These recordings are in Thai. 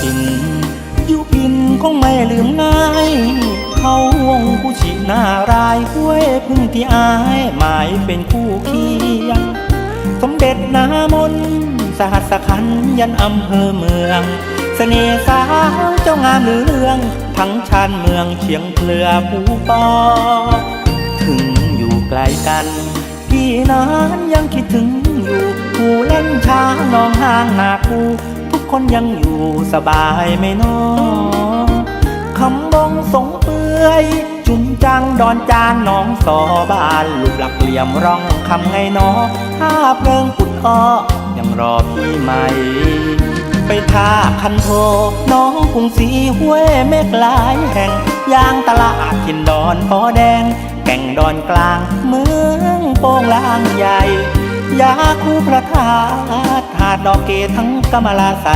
สินยูปินคงไม่ลืมง่ายเขาวงกุชินารายห้วยพึ่งที่อายหมายเป็นคู่เคียง สมเด็จนามนสหัสขันยันอำเภอเมืองสเสน่สาวเจ้างามหรือเรื่อง ทั้งชานเมืองเชียงเพลือภูปอ ถึงอยู่ไกลกัน พี่นั้นยังคิดถึงอยู่ผู้เล่นช้างน้องห้างนาคู คนยังอยู่สบายไหม่นอคำบงสงเปื่อย จุนจังดอนจานน้องสอบานลูกหลักเหลี่ยมร่องคำไงนอถ้าเพลิงปุดอ้อยังรอพี่ไหม่ไปท่าคันโทน้องกรุงศรีห้วยเมฆหลายแห่งยางตลาดกินดอนพอแดง แก่งดอนกลางเมืองโป่งลางใหญ่ ยาคูพระธาตุหาดดอกเกทั้งกมลาใส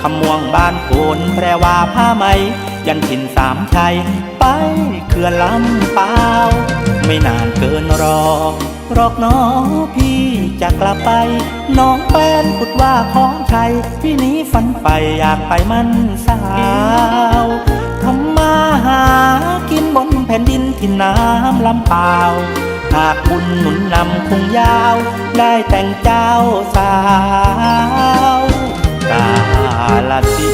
ขม่วงบ้านโพนแปรว่าผ้าไหม ยันถิ่นสามชัย ไปเขื่อนลำเปล่าไม่นานเกินรอ รอกน้องพี่จะกลับไป น้องแฟนพูดว่าของไทยพี่นี้ฝันไปอยากไปมันสาวทำมาหากินบนแผ่นดินที่น้ำลำเปล่า หากบุญหนุนนำคงยาว ได้แต่งเจ้าสาว กาลสิ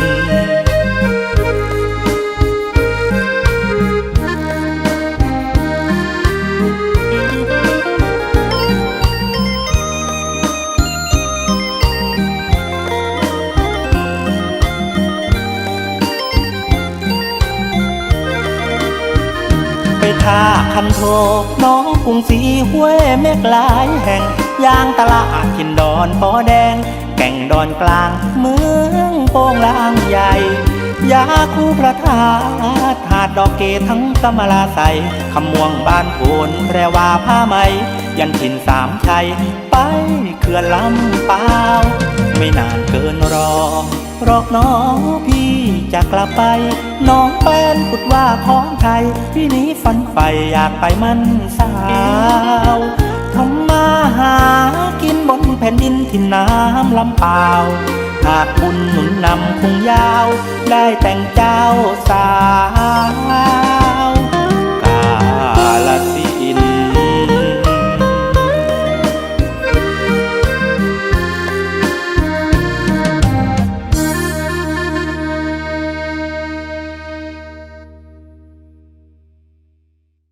น ท่าคันโทน้องกรุงศรีห้วยเมฆหลายแห่งยางตลาดกินดอนปอแดง แก่งดอนกลางเมืองโป่งลางใหญ่ยาคูพระธาตุหาดดอกเกทั้งกำมะลาใสขม่วงบ้านโพนแพรว่าผ้าไหม ยันถิ่นสามชัย ไปเขื่อนลำปล่าไม่นานเกินรอรอกน้องพี่จะกลับไป น้องแฟน พูดว่าของไทยพี่นี้ฝันไปอยากไปมันสาวทำมาหากินบนแผ่นดินที่น้ำลำเปล่าหากบุญหนุนนำคงยาว ได้แต่งเจ้าสาว